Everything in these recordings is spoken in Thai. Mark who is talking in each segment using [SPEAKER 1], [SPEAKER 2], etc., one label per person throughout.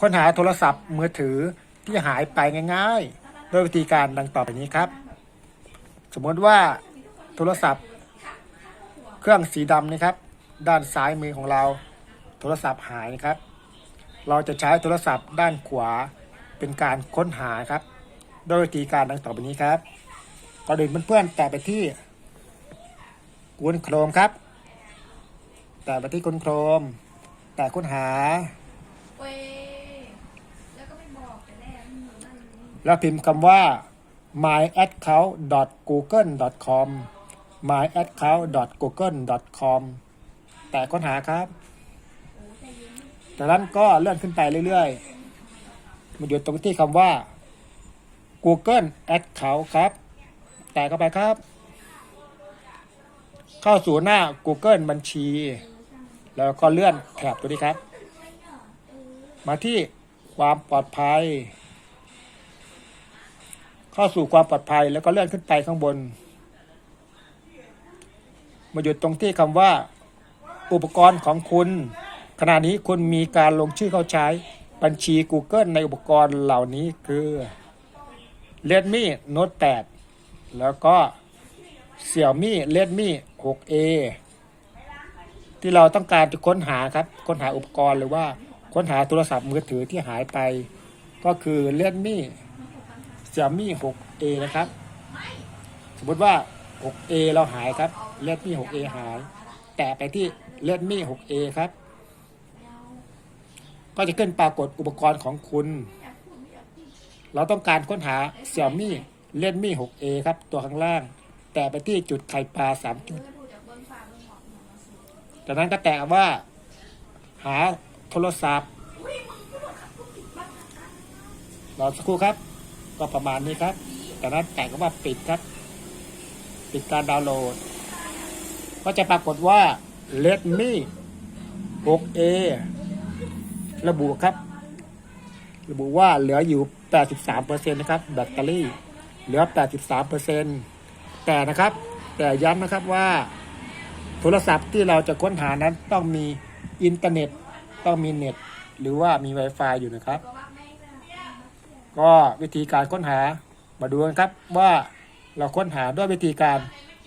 [SPEAKER 1] ค้นหาโทรศัพท์มือถือที่หายไปง่ายๆโดยวิธีการดังต่อไปนี้ครับ สมมติว่าโทรศัพท์ เครื่องสีดำนะครับ ด้านซ้ายมือของเราโทรศัพท์หายนะครับ เราจะใช้โทรศัพท์ด้านขวาเป็นการค้นหาครับโดยวิธีการดังต่อไปนี้ครับก่อนอื่นเพื่อนๆแตะไปที่ Google Chrome ครับ แตะไปที่ Google Chrome แตะค้นหา
[SPEAKER 2] เว้ยแล้วก็ไม่บอกแต่แรกมันอยู่นั่นนี่
[SPEAKER 1] แล้วพิมพ์คำว่า myaccount.google.com myaccount.google.com แต่ค้นหาครับ จากนั้นก็เลื่อนขึ้นไปเรื่อยๆ มาหยุดตรงที่คำว่า Google Account ครับ แต่เข้าไปครับ เข้าสู่หน้า Google บัญชี แล้วก็เลื่อนแถบตัวนี้ครับ มาที่ความปลอดภัย เข้าสู่ความปลอดภัยแล้วก็เลื่อนขึ้นไปข้างบน มาหยุดตรงที่คำว่า อุปกรณ์ของคุณ ขณะนี้คุณมีการลงชื่อเข้าใช้บัญชี Google ในอุปกรณ์เหล่านี้คือ Redmi Note 8 แล้วก็ Xiaomi Redmi 6A ที่เราต้องการจะค้นหาครับ ค้นหาอุปกรณ์หรือว่าค้นหาโทรศัพท์มือถือที่หายไป ก็คือ Redmi Xiaomi 6A นะครับ สมมติว่า 6A เราหายครับ Redmi 6A หาย แตะไปที่ Redmi 6A ครับ ก็จะขึ้นปรากฏอุปกรณ์ของคุณ เราต้องการค้นหา Xiaomi Redmi 6A ครับ ตัวข้างล่าง แตะไปที่จุดไข่ปลา 3 จุด
[SPEAKER 2] จะพูดจากบนฟ้าบนหมอกหมอกมาสิ
[SPEAKER 1] จากนั้นก็แตะว่า หาโทรศัพท์รอสักครู่ครับ ก็ประมาณนี้ครับจากนั้นแตะก็ว่าปิดครับ ปิดการดาวน์โหลด ก็จะปรากฏว่า Redmi 6A ระบุครับ ระบุว่าเหลืออยู่ 83%นะครับแบตเตอรี่ เหลือ 83%แต่นะครับ แต่ย้ำนะครับว่า โทรศัพท์ที่เราจะค้นหานั้นต้องมีอินเทอร์เน็ต ต้องมีเน็ต หรือว่ามี Wi-Fi อยู่นะครับ ก็วิธีการค้นหามาดูกันครับว่าเราค้นหาด้วยวิธีการ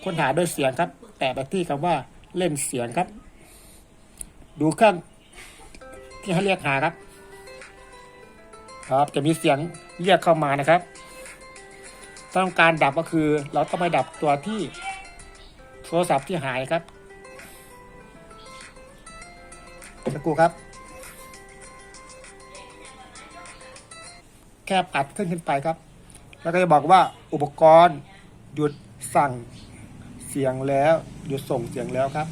[SPEAKER 1] ค้นหาด้วยเสียงครับ แตะไปที่คำว่าเล่นเสียงครับ ดูเครื่องที่ให้เรียกหาครับ ครับจะมีเสียงเรียกเข้ามานะครับต้องการดับก็คือ เราต้องไปดับตัวที่โทรศัพท์ที่หายครับสักครู่ครับ แค่ปัดขึ้นขึ้นไปครับ แล้วก็จะบอกว่าอุปกรณ์หยุดสั่งเสียงแล้วหยุดส่งเสียงแล้วครับ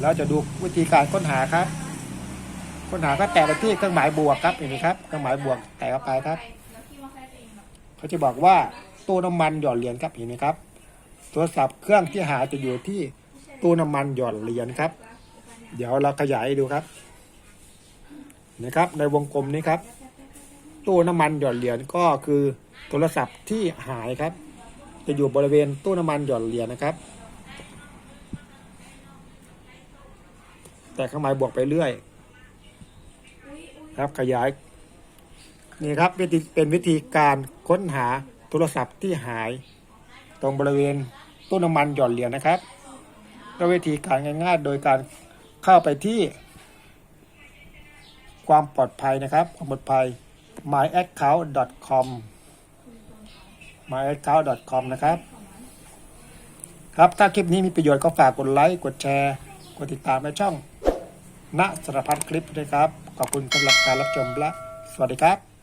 [SPEAKER 1] แล้วจะดูวิธีการค้นหาครับ ค้นหาก็แตะไปที่เครื่องหมายบวกครับเห็นไหมครับเครื่องหมายบวกแตะเข้าไปครับ
[SPEAKER 2] เขา
[SPEAKER 1] จะบอกว่าตู้น้ำมันหยอดเหรียญครับเห็นไหมครับโทรศัพท์เครื่องที่หาจะอยู่ที่ตู้น้ำมันหยอดเหรียญครับ เดี๋ยวเราขยายดูครับนะครับ ในวงกลมนี้ครับ ตู้น้ำมันหยอดเหรียญก็คือโทรศัพท์ที่หายครับ จะอยู่บริเวณตู้น้ำมันหยอดเหรียญนะครับ แต่ข้างในบวกไปเรื่อย ครับขยายนี่ครับเป็นวิธีการค้นหาโทรศัพท์ที่หาย ตรงบริเวณตู้น้ำมันหย่อนเหรียญนะครับด้วยวิธีการง่ายๆ โดยการเข้าไปที่ ความปลอดภัยนะครับ ความปลอดภัย myaccount.com myaccount.com นะครับ ครับถ้าคลิปนี้มีประโยชน์ก็ฝากกดไลค์กดแชร์ กดติดตามในช่องณสารพัดคลิปด้วยครับ ขอบคุณสำหรับการรับชมและ สวัสดีครับ